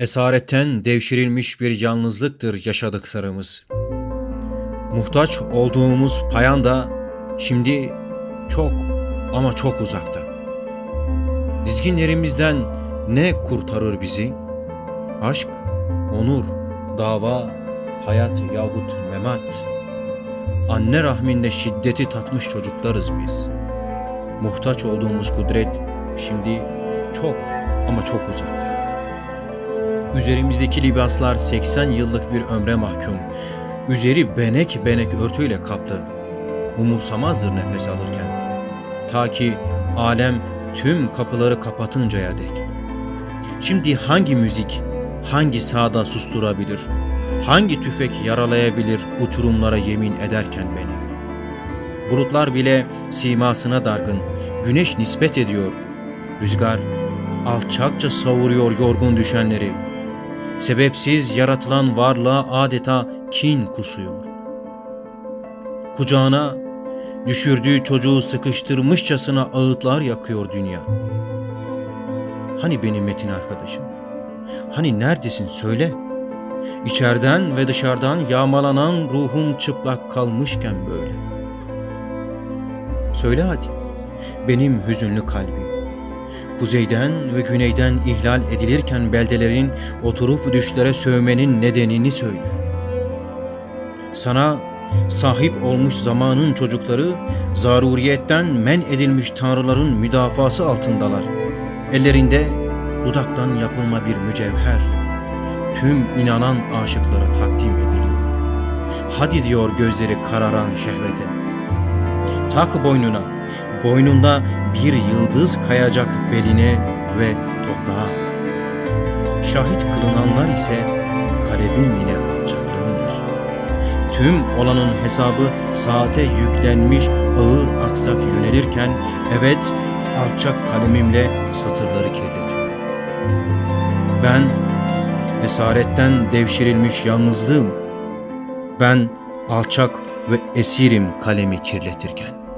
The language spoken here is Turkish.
Esaretten devşirilmiş bir yalnızlıktır yaşadıklarımız. Muhtaç olduğumuz payanda şimdi çok ama çok uzakta. Dizginlerimizden ne kurtarır bizi? Aşk, onur, dava, hayat yahut memat. Anne rahminde şiddeti tatmış çocuklarız biz. Muhtaç olduğumuz kudret şimdi çok ama çok uzakta. Üzerimizdeki libaslar 80 yıllık bir ömre mahkum. Üzeri benek benek örtüyle kaplı. Umursamazdır nefes alırken. Ta ki alem tüm kapıları kapatıncaya dek. Şimdi hangi müzik, hangi sağda susturabilir? Hangi tüfek yaralayabilir uçurumlara yemin ederken beni? Bulutlar bile simasına dargın, güneş nispet ediyor. Rüzgar alçakça savuruyor yorgun düşenleri. Sebepsiz yaratılan varlığa adeta kin kusuyor. Kucağına düşürdüğü çocuğu sıkıştırmışçasına ağıtlar yakıyor dünya. Hani benim Metin arkadaşım? Hani neredesin söyle. İçeriden ve dışarıdan yağmalanan ruhum çıplak kalmışken böyle. Söyle hadi. Benim hüzünlü kalbim. Kuzeyden ve güneyden ihlal edilirken beldelerin oturup düşlere sövmenin nedenini söyle. Sana sahip olmuş zamanın çocukları zaruriyetten men edilmiş tanrıların müdafası altındalar. Ellerinde dudaktan yapılma bir mücevher tüm inanan aşıklara takdim ediliyor. Hadi diyor gözleri kararan şehvete. Tak boynuna, boynunda bir yıldız kayacak beline ve toprağa. Şahit kılınanlar ise kalebim yine alçaklığındır. Tüm olanın hesabı saate yüklenmiş ağır aksak yönelirken evet alçak kalemimle satırları kirletiyorum. Ben esaretten devşirilmiş yalnızlığım. Ben alçak ve esirim kalemi kirletirken.